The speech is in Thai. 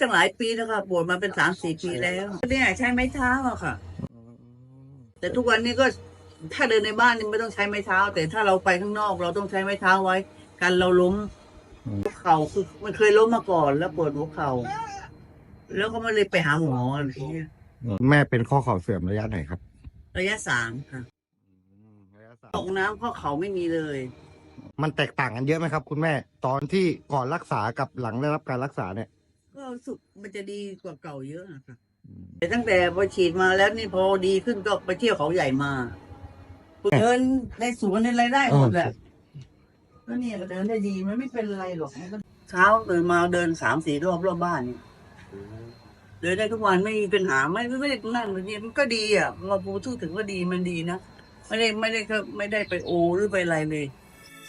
ตั้งหลายปีแล้วค่ะปวดมาเป็นสามสี่ปีแล้วเนี่ยใช้ไม้เท้าอะค่ะ แต่ทุกวันนี้ก็ถ้าเดินในบ้านนี่ไม่ต้องใช้ไม้เท้า แต่ถ้าเราไปข้างนอก เราต้องใช้ไม้เท้าไว้ กันเราล้มอืมหัวเข่าคือมันเคยล้มมาก่อน แล้วปวดหัวเข่าแล้วก็ไม่เลยไปหาหมออะไรอย่างเงี้ยแม่เป็นข้อเข่าเสื่อมระยะไหนครับ ระยะสามค่ะระยะสามตกน้ำข้อเข่าไม่มีเลย มันแตกต่างกันเยอะไหมครับ คุณแม่ ตอนที่ก่อนรักษากับหลังได้รับการรักษาเนี่ย ก็รู้สึกมันจะดีกว่าเก่าเยอะอะค่ะแต่ตั้งแต่พอฉีดมาแล้วนี่พอดีขึ้นก็ไปเที่ยวเขาใหญ่มาเดินในสวนในอะไรได้หมดแหละก็เนี่ยก็เดินได้ดีมันไม่เป็นไรหรอกมันก็เช้าตื่นมาเดินสามสี่รอบรอบบ้านเนี่ยเดินได้ทุกวันไม่มีปัญหาไม่ไม่ไม่ได้นั่นเนี่ยมันก็ดีอะเราพูดถึงว่าดีมันดีนะไม่ได้ไม่ได้ก็ไม่ได้ไปโอหรือไปอะไรเลย